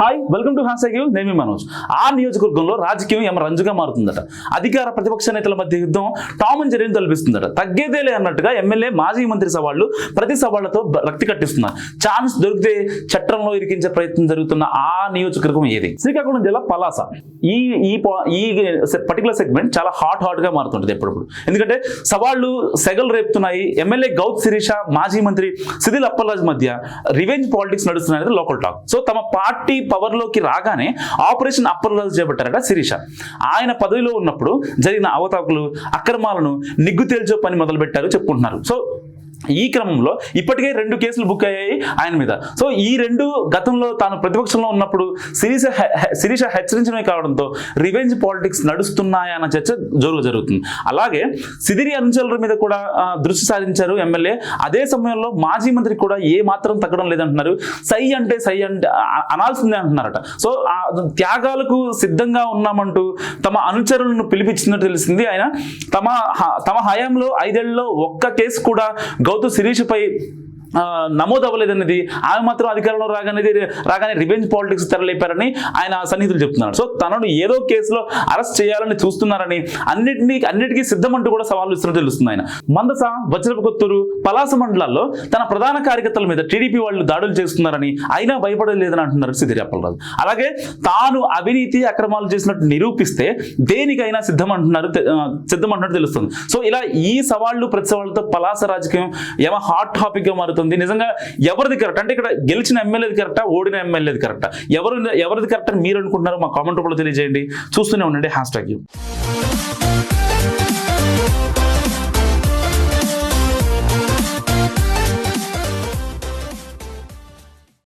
Hi welcome to hash you నేను మనోజ్. ఆ నియోజకవర్గంలో రాజకీయం ఏమ రంజుగా మారుతుందట. అధికార ప్రతిపక్ష నేతల మధ్య యుద్ధం టామ్ అండ్ జెరీని తలపిస్తుందట. తగ్గేదేలే అన్నట్టుగా ఎమ్మెల్యే మాజీ మంత్రి సవాళ్ళు ప్రతి సవాళ్ళతో రక్తి కట్టిస్తున్నారు. ఛాన్స్ దొరికితే చట్టంలో ఇరికించే ప్రయత్నం జరుగుతున్న ఆ నియోజకవర్గం ఏది? శ్రీకాకుళం జిల్లా పలాస. ఈ ఈ ఈ పర్టికులర్ సెగ్మెంట్ చాలా హాట్ హాట్గా మారుతుంటది ఎప్పుడప్పుడు. ఎందుకంటే సవాళ్ళు సెగలు రేపుతున్నాయి. ఎమ్మెల్యే గౌత్ శిరీష మాజీ మంత్రి సిదిల్ అప్పలరాజు మధ్య రివెంజ్ పాలిటిక్స్ నడుస్తున్నాయి లోకల్ టాక్ సో తమ పార్టీ పవర్లోకి రాగానే ఆపరేషన్ అప్పలరాజు చేపట్టారట శిరీష. ఆయన పదవిలో ఉన్నప్పుడు జరిగిన అవతాకులు అక్రమాలను నిగ్గు తేల్చో పని మొదలు పెట్టారు చెప్పుకుంటున్నారు. సో ఈ క్రమంలో ఇప్పటికే రెండు కేసులు బుక్ అయ్యాయి ఆయన మీద. సో ఈ రెండు గతంలో తాను ప్రతిపక్షంలో ఉన్నప్పుడు శిరీష శిరీష హెచ్చరించడమే కావడంతో రివెంజ్ పాలిటిక్స్ నడుస్తున్నాయన్న చర్చ జోరుగా జరుగుతుంది. అలాగే సిదిరి అనుచరుల మీద కూడా దృష్టి సారించారు ఎమ్మెల్యే. అదే సమయంలో మాజీ మంత్రి కూడా ఏ మాత్రం తగ్గడం లేదంటున్నారు. సై అంటే సై అంటే అనాల్సిందే అంటున్నారట. సో ఆ త్యాగాలకు సిద్ధంగా ఉన్నామంటూ తమ అనుచరులను పిలిపించినట్టు తెలిసింది. ఆయన తమ హ- తమ హయాంలో ఐదేళ్ళలో ఒక్క కేసు కూడా గౌతు శిరీషపై ఆ, నమోదు అవ్వలేదన్నది ఆమె మాత్రం అధికారంలో రాగానే రాగానే రివెంజ్ పాలిటిక్స్ తెరలేపారని ఆయన సన్నిహితులు చెప్తున్నారు. సో తనను ఏదో కేసులో అరెస్ట్ చేయాలని చూస్తున్నారని అన్నిటినీ అన్నిటికీ సిద్ధమంటూ కూడా సవాళ్ళు ఇస్తున్నట్టు తెలుస్తుంది ఆయన. మందస వజ్రపకొత్తూరు పలాస మండలాల్లో తన ప్రధాన కార్యకర్తల మీద టీడీపీ వాళ్ళు దాడులు చేస్తున్నారని అయినా భయపడలేదని అంటున్నారు సిద్ధిరి అలాగే తాను అవినీతి అక్రమాలు చేసినట్టు నిరూపిస్తే దేనికైనా సిద్ధం అంటున్నారు సిద్ధం అంటున్నట్టు తెలుస్తుంది. సో ఇలా ఈ సవాళ్ళు ప్రతి సవాళ్ళతో పలాస రాజకీయం ఏమో హాట్ టాపిక్గా మారుతుంది. మారుతుంది నిజంగా ఎవరిది కరెక్ట్ అంటే ఇక్కడ గెలిచిన ఎమ్మెల్యేది కరెక్టా ఓడిన ఎమ్మెల్యేది కరెక్టా ఎవరు ఎవరిది కరెక్ట్ అని మీరు అనుకుంటున్నారు మా కామెంట్ రూపంలో తెలియజేయండి. చూస్తూనే ఉండండి. Hash tag you